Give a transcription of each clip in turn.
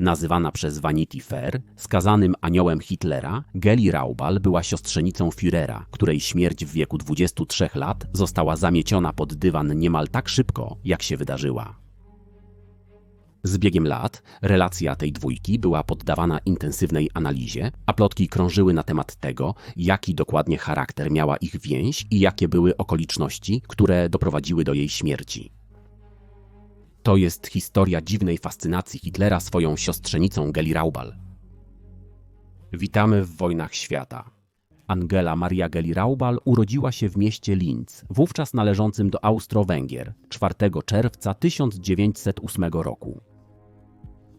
Nazywana przez Vanity Fair skazanym aniołem Hitlera, Geli Raubal była siostrzenicą Führera, której śmierć w wieku 23 lat została zamieciona pod dywan niemal tak szybko, jak się wydarzyła. Z biegiem lat relacja tej dwójki była poddawana intensywnej analizie, a plotki krążyły na temat tego, jaki dokładnie charakter miała ich więź i jakie były okoliczności, które doprowadziły do jej śmierci. To jest historia dziwnej fascynacji Hitlera swoją siostrzenicą Geli Raubal. Witamy w wojnach świata. Angela Maria Geli Raubal urodziła się w mieście Linz, wówczas należącym do Austro-Węgier, 4 czerwca 1908 roku.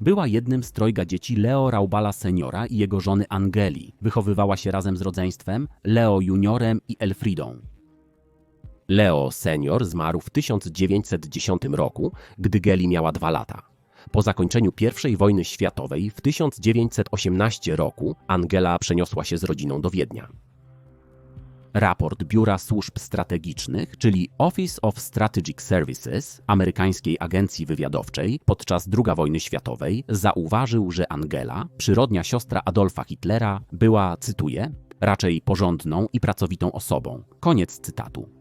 Była jednym z trojga dzieci Leo Raubala seniora i jego żony Angeli. Wychowywała się razem z rodzeństwem, Leo juniorem i Elfridą. Leo senior zmarł w 1910 roku, gdy Geli miała dwa lata. Po zakończeniu I wojny światowej w 1918 roku Angela przeniosła się z rodziną do Wiednia. Raport Biura Służb Strategicznych, czyli Office of Strategic Services, amerykańskiej agencji wywiadowczej, podczas II wojny światowej zauważył, że Angela, przyrodnia siostra Adolfa Hitlera, była, cytuję, raczej porządną i pracowitą osobą. Koniec cytatu.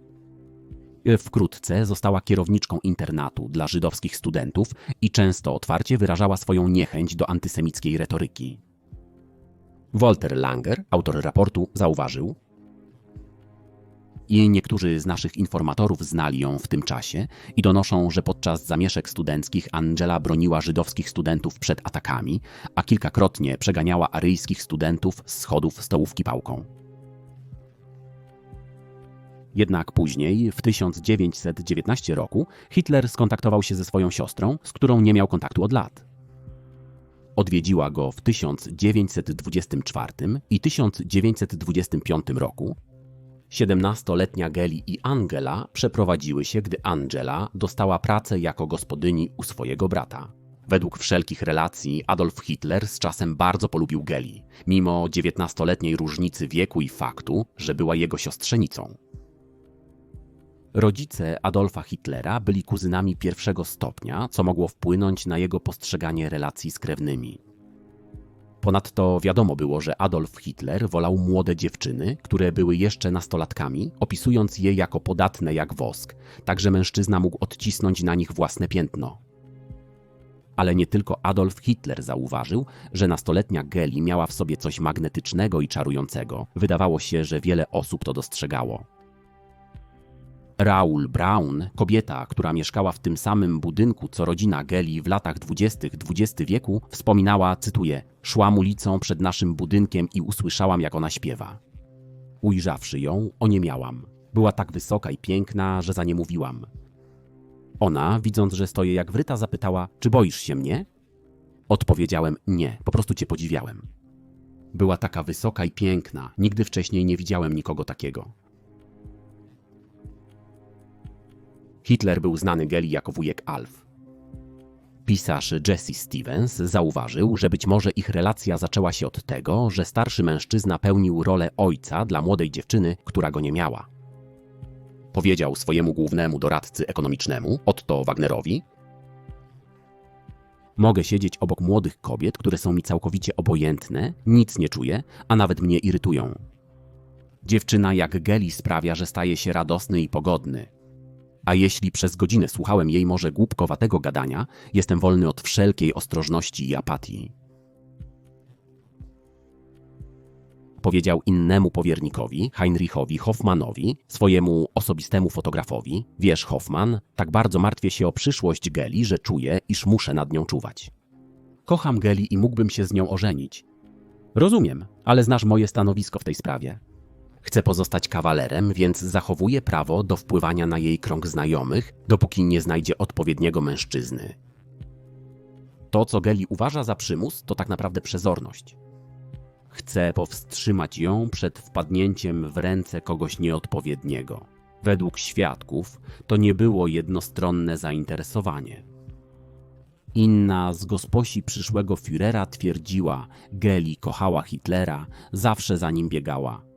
Wkrótce została kierowniczką internatu dla żydowskich studentów i często otwarcie wyrażała swoją niechęć do antysemickiej retoryki. Walter Langer, autor raportu, zauważył, i niektórzy z naszych informatorów znali ją w tym czasie i donoszą, że podczas zamieszek studenckich Angela broniła żydowskich studentów przed atakami, a kilkakrotnie przeganiała aryjskich studentów z schodów stołówki pałką. Jednak później, w 1919 roku, Hitler skontaktował się ze swoją siostrą, z którą nie miał kontaktu od lat. Odwiedziła go w 1924 i 1925 roku, 17-letnia Geli i Angela przeprowadziły się, gdy Angela dostała pracę jako gospodyni u swojego brata. Według wszelkich relacji Adolf Hitler z czasem bardzo polubił Geli, mimo 19-letniej różnicy wieku i faktu, że była jego siostrzenicą. Rodzice Adolfa Hitlera byli kuzynami pierwszego stopnia, co mogło wpłynąć na jego postrzeganie relacji z krewnymi. Ponadto wiadomo było, że Adolf Hitler wolał młode dziewczyny, które były jeszcze nastolatkami, opisując je jako podatne jak wosk, tak że mężczyzna mógł odcisnąć na nich własne piętno. Ale nie tylko Adolf Hitler zauważył, że nastoletnia Geli miała w sobie coś magnetycznego i czarującego. Wydawało się, że wiele osób to dostrzegało. Raul Brown, kobieta, która mieszkała w tym samym budynku co rodzina Geli w latach dwudziestych XX wieku, wspominała, cytuję, szłam ulicą przed naszym budynkiem i usłyszałam, jak ona śpiewa. Ujrzawszy ją, oniemiałam. Była tak wysoka i piękna, że za nie mówiłam. Ona, widząc, że stoję jak wryta, zapytała, czy boisz się mnie? Odpowiedziałem, nie, po prostu cię podziwiałem. Była taka wysoka i piękna, nigdy wcześniej nie widziałem nikogo takiego. Hitler był znany Geli jako wujek Alf. Pisarz Jesse Stevens zauważył, że być może ich relacja zaczęła się od tego, że starszy mężczyzna pełnił rolę ojca dla młodej dziewczyny, która go nie miała. Powiedział swojemu głównemu doradcy ekonomicznemu, Otto Wagnerowi, Mogę siedzieć obok młodych kobiet, które są mi całkowicie obojętne, nic nie czuję, a nawet mnie irytują. Dziewczyna jak Geli sprawia, że staje się radosny i pogodny. A jeśli przez godzinę słuchałem jej może głupkowatego gadania, jestem wolny od wszelkiej ostrożności i apatii. Powiedział innemu powiernikowi, Heinrichowi Hoffmanowi, swojemu osobistemu fotografowi: Wiesz, Hoffman, tak bardzo martwię się o przyszłość Geli, że czuję, iż muszę nad nią czuwać. Kocham Geli i mógłbym się z nią ożenić. Rozumiem, ale znasz moje stanowisko w tej sprawie. Chce pozostać kawalerem, więc zachowuje prawo do wpływania na jej krąg znajomych, dopóki nie znajdzie odpowiedniego mężczyzny. To, co Geli uważa za przymus, to tak naprawdę przezorność. Chce powstrzymać ją przed wpadnięciem w ręce kogoś nieodpowiedniego. Według świadków to nie było jednostronne zainteresowanie. Inna z gosposi przyszłego Führera twierdziła, Geli kochała Hitlera, zawsze za nim biegała.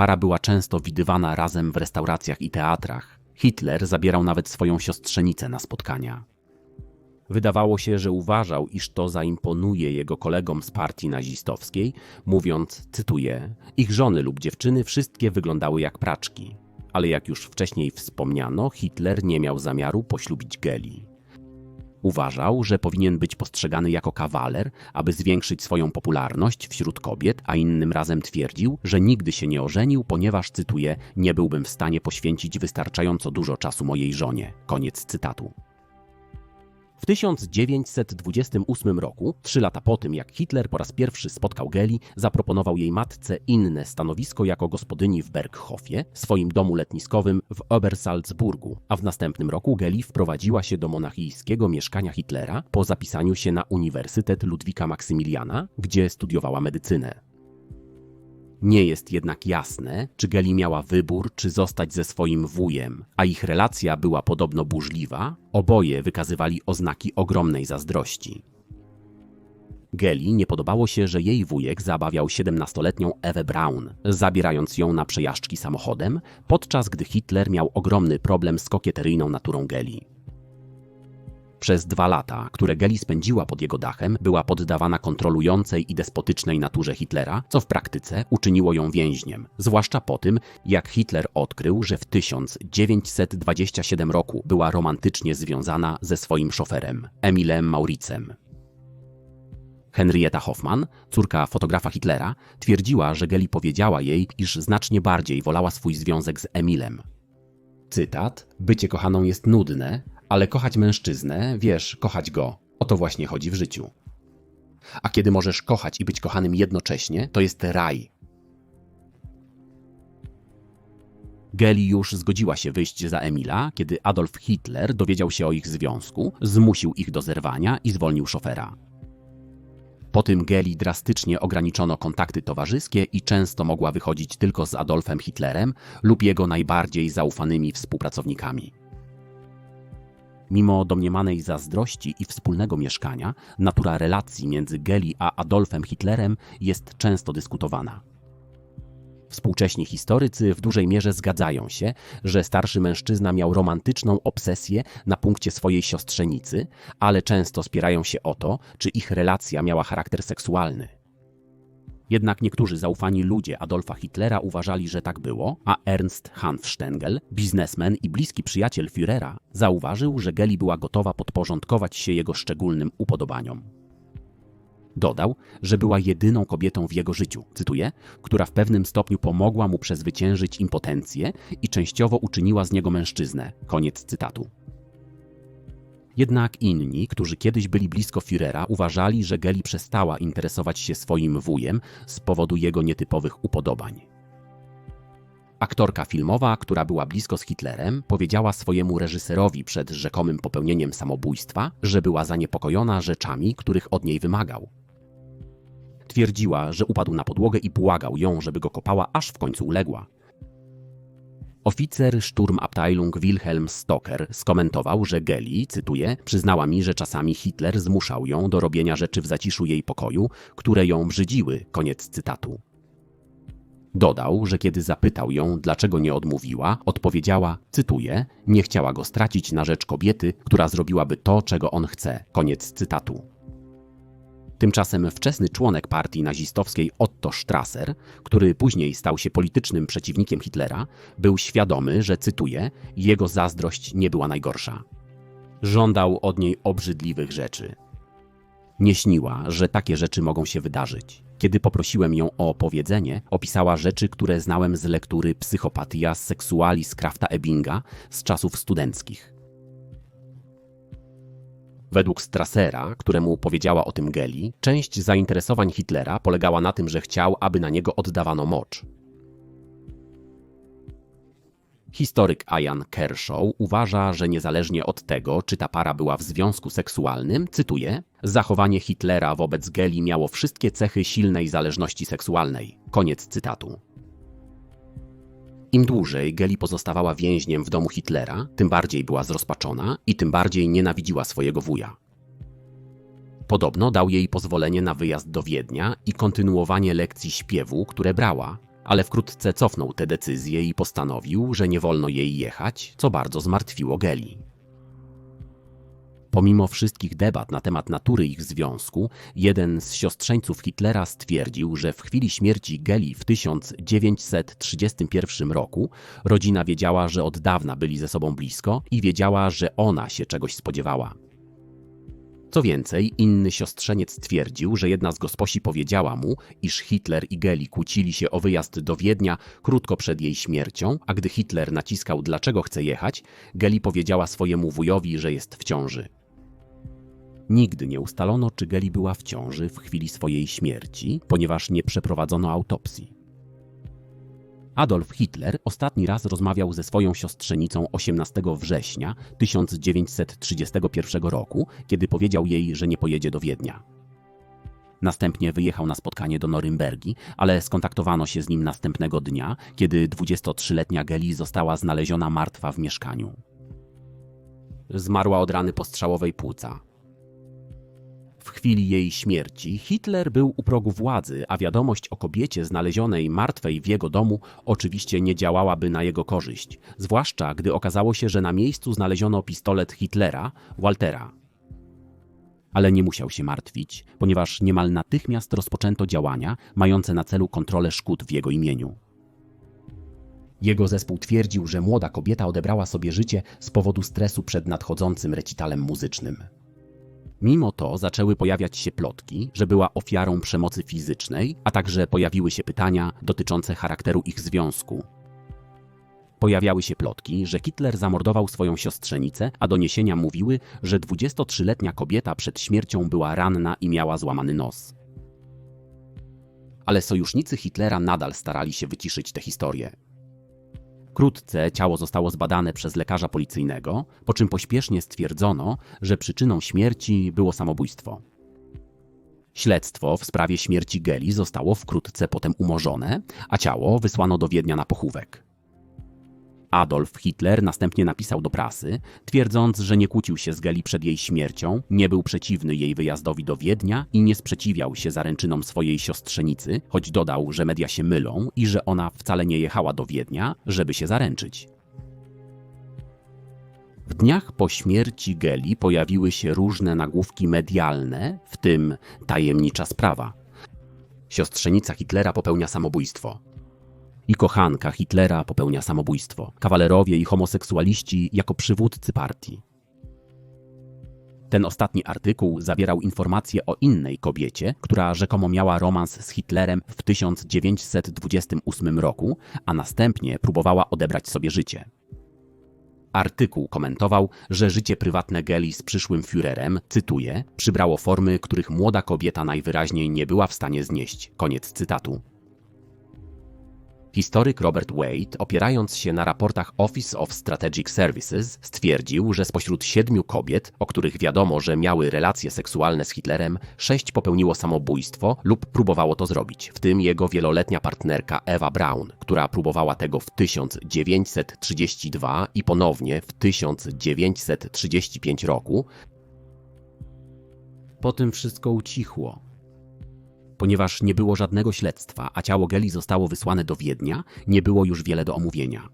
Para była często widywana razem w restauracjach i teatrach. Hitler zabierał nawet swoją siostrzenicę na spotkania. Wydawało się, że uważał, iż to zaimponuje jego kolegom z partii nazistowskiej, mówiąc, cytuję, ich żony lub dziewczyny wszystkie wyglądały jak praczki. Ale jak już wcześniej wspomniano, Hitler nie miał zamiaru poślubić Geli. Uważał, że powinien być postrzegany jako kawaler, aby zwiększyć swoją popularność wśród kobiet, a innym razem twierdził, że nigdy się nie ożenił, ponieważ, cytuję, nie byłbym w stanie poświęcić wystarczająco dużo czasu mojej żonie. Koniec cytatu. W 1928 roku, trzy lata po tym jak Hitler po raz pierwszy spotkał Geli, zaproponował jej matce inne stanowisko jako gospodyni w Berghofie, swoim domu letniskowym w Obersalzburgu, a w następnym roku Geli wprowadziła się do monachijskiego mieszkania Hitlera po zapisaniu się na Uniwersytet Ludwika Maksymiliana, gdzie studiowała medycynę. Nie jest jednak jasne, czy Geli miała wybór, czy zostać ze swoim wujem, a ich relacja była podobno burzliwa, oboje wykazywali oznaki ogromnej zazdrości. Geli nie podobało się, że jej wujek zabawiał 17-letnią Ewę Braun, zabierając ją na przejażdżki samochodem, podczas gdy Hitler miał ogromny problem z kokieteryjną naturą Geli. Przez dwa lata, które Geli spędziła pod jego dachem, była poddawana kontrolującej i despotycznej naturze Hitlera, co w praktyce uczyniło ją więźniem, zwłaszcza po tym, jak Hitler odkrył, że w 1927 roku była romantycznie związana ze swoim szoferem, Emilem Mauricem. Henrietta Hoffman, córka fotografa Hitlera, twierdziła, że Geli powiedziała jej, iż znacznie bardziej wolała swój związek z Emilem. Cytat: Bycie kochaną jest nudne, ale kochać mężczyznę, wiesz, kochać go, o to właśnie chodzi w życiu. A kiedy możesz kochać i być kochanym jednocześnie, to jest raj. Geli już zgodziła się wyjść za Emila, kiedy Adolf Hitler dowiedział się o ich związku, zmusił ich do zerwania i zwolnił szofera. Po tym Geli drastycznie ograniczono kontakty towarzyskie i często mogła wychodzić tylko z Adolfem Hitlerem lub jego najbardziej zaufanymi współpracownikami. Mimo domniemanej zazdrości i wspólnego mieszkania, natura relacji między Geli a Adolfem Hitlerem jest często dyskutowana. Współcześni historycy w dużej mierze zgadzają się, że starszy mężczyzna miał romantyczną obsesję na punkcie swojej siostrzenicy, ale często spierają się o to, czy ich relacja miała charakter seksualny. Jednak niektórzy zaufani ludzie Adolfa Hitlera uważali, że tak było, a Ernst Hanfstengel, biznesmen i bliski przyjaciel Führera, zauważył, że Geli była gotowa podporządkować się jego szczególnym upodobaniom. Dodał, że była jedyną kobietą w jego życiu, cytuję, która w pewnym stopniu pomogła mu przezwyciężyć impotencję i częściowo uczyniła z niego mężczyznę. Koniec cytatu. Jednak inni, którzy kiedyś byli blisko Führera, uważali, że Geli przestała interesować się swoim wujem z powodu jego nietypowych upodobań. Aktorka filmowa, która była blisko z Hitlerem, powiedziała swojemu reżyserowi przed rzekomym popełnieniem samobójstwa, że była zaniepokojona rzeczami, których od niej wymagał. Twierdziła, że upadł na podłogę i błagał ją, żeby go kopała, aż w końcu uległa. Oficer Sturmabteilung Wilhelm Stoker skomentował, że Geli, cytuję, przyznała mi, że czasami Hitler zmuszał ją do robienia rzeczy w zaciszu jej pokoju, które ją brzydziły. Koniec cytatu. Dodał, że kiedy zapytał ją, dlaczego nie odmówiła, odpowiedziała, cytuję, nie chciała go stracić na rzecz kobiety, która zrobiłaby to, czego on chce. Koniec cytatu. Tymczasem wczesny członek partii nazistowskiej Otto Strasser, który później stał się politycznym przeciwnikiem Hitlera, był świadomy, że, cytuję, jego zazdrość nie była najgorsza. Żądał od niej obrzydliwych rzeczy. Nie śniła, że takie rzeczy mogą się wydarzyć. Kiedy poprosiłem ją o opowiedzenie, opisała rzeczy, które znałem z lektury Psychopatia Sexualis Krafta Ebinga z czasów studenckich. Według Strassera, któremu powiedziała o tym Geli, część zainteresowań Hitlera polegała na tym, że chciał, aby na niego oddawano mocz. Historyk Ian Kershaw uważa, że niezależnie od tego, czy ta para była w związku seksualnym, cytuję, zachowanie Hitlera wobec Geli miało wszystkie cechy silnej zależności seksualnej. Koniec cytatu. Im dłużej Geli pozostawała więźniem w domu Hitlera, tym bardziej była zrozpaczona i tym bardziej nienawidziła swojego wuja. Podobno dał jej pozwolenie na wyjazd do Wiednia i kontynuowanie lekcji śpiewu, które brała, ale wkrótce cofnął tę decyzję i postanowił, że nie wolno jej jechać, co bardzo zmartwiło Geli. Pomimo wszystkich debat na temat natury ich związku, jeden z siostrzeńców Hitlera stwierdził, że w chwili śmierci Geli w 1931 roku rodzina wiedziała, że od dawna byli ze sobą blisko i wiedziała, że ona się czegoś spodziewała. Co więcej, inny siostrzeniec stwierdził, że jedna z gosposi powiedziała mu, iż Hitler i Geli kłócili się o wyjazd do Wiednia krótko przed jej śmiercią, a gdy Hitler naciskał dlaczego chce jechać, Geli powiedziała swojemu wujowi, że jest w ciąży. Nigdy nie ustalono, czy Geli była w ciąży w chwili swojej śmierci, ponieważ nie przeprowadzono autopsji. Adolf Hitler ostatni raz rozmawiał ze swoją siostrzenicą 18 września 1931 roku, kiedy powiedział jej, że nie pojedzie do Wiednia. Następnie wyjechał na spotkanie do Norymbergi, ale skontaktowano się z nim następnego dnia, kiedy 23-letnia Geli została znaleziona martwa w mieszkaniu. Zmarła od rany postrzałowej płuca. W chwili jej śmierci Hitler był u progu władzy, a wiadomość o kobiecie znalezionej martwej w jego domu oczywiście nie działałaby na jego korzyść, zwłaszcza gdy okazało się, że na miejscu znaleziono pistolet Hitlera, Waltera. Ale nie musiał się martwić, ponieważ niemal natychmiast rozpoczęto działania mające na celu kontrolę szkód w jego imieniu. Jego zespół twierdził, że młoda kobieta odebrała sobie życie z powodu stresu przed nadchodzącym recitalem muzycznym. Mimo to zaczęły pojawiać się plotki, że była ofiarą przemocy fizycznej, a także pojawiły się pytania dotyczące charakteru ich związku. Pojawiały się plotki, że Hitler zamordował swoją siostrzenicę, a doniesienia mówiły, że 23-letnia kobieta przed śmiercią była ranna i miała złamany nos. Ale sojusznicy Hitlera nadal starali się wyciszyć tę historię. Wkrótce ciało zostało zbadane przez lekarza policyjnego, po czym pośpiesznie stwierdzono, że przyczyną śmierci było samobójstwo. Śledztwo w sprawie śmierci Geli zostało wkrótce potem umorzone, a ciało wysłano do Wiednia na pochówek. Adolf Hitler następnie napisał do prasy, twierdząc, że nie kłócił się z Geli przed jej śmiercią, nie był przeciwny jej wyjazdowi do Wiednia i nie sprzeciwiał się zaręczynom swojej siostrzenicy, choć dodał, że media się mylą i że ona wcale nie jechała do Wiednia, żeby się zaręczyć. W dniach po śmierci Geli pojawiły się różne nagłówki medialne, w tym tajemnicza sprawa. Siostrzenica Hitlera popełnia samobójstwo i kochanka Hitlera popełnia samobójstwo. Kawalerowie i homoseksualiści jako przywódcy partii. Ten ostatni artykuł zawierał informacje o innej kobiecie, która rzekomo miała romans z Hitlerem w 1928 roku, a następnie próbowała odebrać sobie życie. Artykuł komentował, że życie prywatne Geli z przyszłym Führerem, cytuję, przybrało formy, których młoda kobieta najwyraźniej nie była w stanie znieść. Koniec cytatu. Historyk Robert Wade, opierając się na raportach Office of Strategic Services, stwierdził, że spośród siedmiu kobiet, o których wiadomo, że miały relacje seksualne z Hitlerem, sześć popełniło samobójstwo lub próbowało to zrobić, w tym jego wieloletnia partnerka Eva Braun, która próbowała tego w 1932 i ponownie w 1935 roku. Po tym wszystko ucichło. Ponieważ nie było żadnego śledztwa, a ciało Geli zostało wysłane do Wiednia, nie było już wiele do omówienia.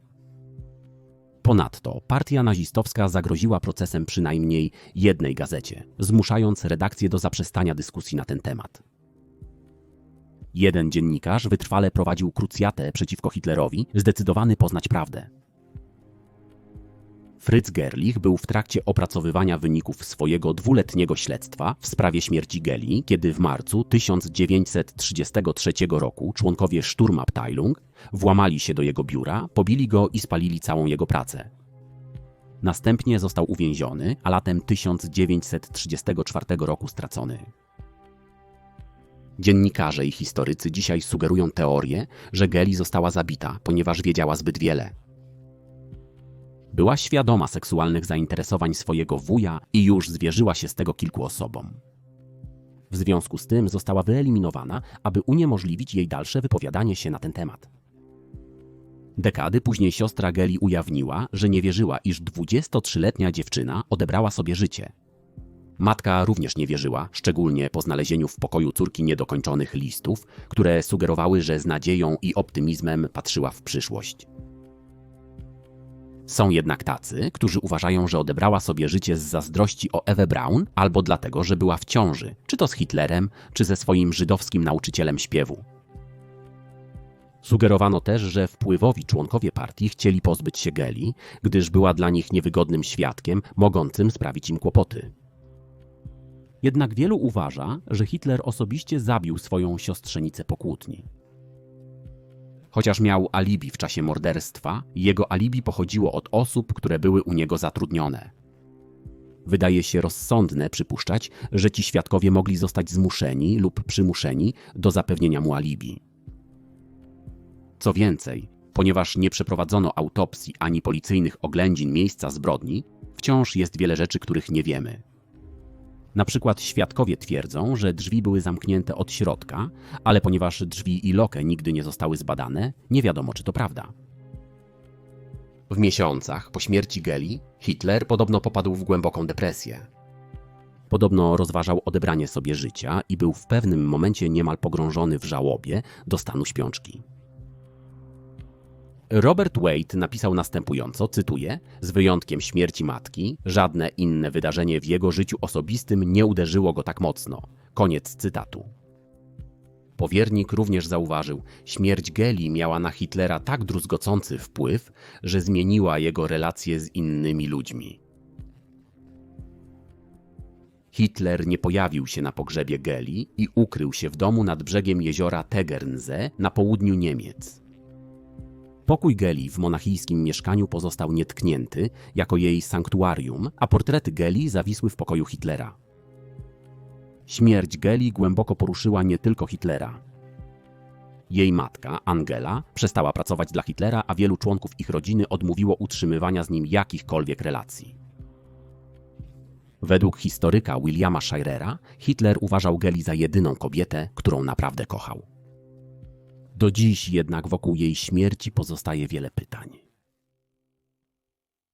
Ponadto partia nazistowska zagroziła procesem przynajmniej jednej gazecie, zmuszając redakcję do zaprzestania dyskusji na ten temat. Jeden dziennikarz wytrwale prowadził krucjatę przeciwko Hitlerowi, zdecydowany poznać prawdę. Fritz Gerlich był w trakcie opracowywania wyników swojego dwuletniego śledztwa w sprawie śmierci Geli, kiedy w marcu 1933 roku członkowie Sturmabteilung włamali się do jego biura, pobili go i spalili całą jego pracę. Następnie został uwięziony, a latem 1934 roku stracony. Dziennikarze i historycy dzisiaj sugerują teorię, że Geli została zabita, ponieważ wiedziała zbyt wiele. Była świadoma seksualnych zainteresowań swojego wuja i już zwierzyła się z tego kilku osobom. W związku z tym została wyeliminowana, aby uniemożliwić jej dalsze wypowiadanie się na ten temat. Dekady później siostra Geli ujawniła, że nie wierzyła, iż 23-letnia dziewczyna odebrała sobie życie. Matka również nie wierzyła, szczególnie po znalezieniu w pokoju córki niedokończonych listów, które sugerowały, że z nadzieją i optymizmem patrzyła w przyszłość. Są jednak tacy, którzy uważają, że odebrała sobie życie z zazdrości o Ewę Braun albo dlatego, że była w ciąży, czy to z Hitlerem, czy ze swoim żydowskim nauczycielem śpiewu. Sugerowano też, że wpływowi członkowie partii chcieli pozbyć się Geli, gdyż była dla nich niewygodnym świadkiem, mogącym sprawić im kłopoty. Jednak wielu uważa, że Hitler osobiście zabił swoją siostrzenicę po kłótni. Chociaż miał alibi w czasie morderstwa, jego alibi pochodziło od osób, które były u niego zatrudnione. Wydaje się rozsądne przypuszczać, że ci świadkowie mogli zostać zmuszeni lub przymuszeni do zapewnienia mu alibi. Co więcej, ponieważ nie przeprowadzono autopsji ani policyjnych oględzin miejsca zbrodni, wciąż jest wiele rzeczy, których nie wiemy. Na przykład świadkowie twierdzą, że drzwi były zamknięte od środka, ale ponieważ drzwi i lokę nigdy nie zostały zbadane, nie wiadomo, czy to prawda. W miesiącach po śmierci Geli, Hitler podobno popadł w głęboką depresję. Podobno rozważał odebranie sobie życia i był w pewnym momencie niemal pogrążony w żałobie do stanu śpiączki. Robert Wade napisał następująco, cytuję: Z wyjątkiem śmierci matki, żadne inne wydarzenie w jego życiu osobistym nie uderzyło go tak mocno. Koniec cytatu. Powiernik również zauważył, śmierć Geli miała na Hitlera tak druzgocący wpływ, że zmieniła jego relacje z innymi ludźmi. Hitler nie pojawił się na pogrzebie Geli i ukrył się w domu nad brzegiem jeziora Tegernsee na południu Niemiec. Pokój Geli w monachijskim mieszkaniu pozostał nietknięty jako jej sanktuarium, a portrety Geli zawisły w pokoju Hitlera. Śmierć Geli głęboko poruszyła nie tylko Hitlera. Jej matka, Angela, przestała pracować dla Hitlera, a wielu członków ich rodziny odmówiło utrzymywania z nim jakichkolwiek relacji. Według historyka Williama Shirera, Hitler uważał Geli za jedyną kobietę, którą naprawdę kochał. Do dziś jednak wokół jej śmierci pozostaje wiele pytań.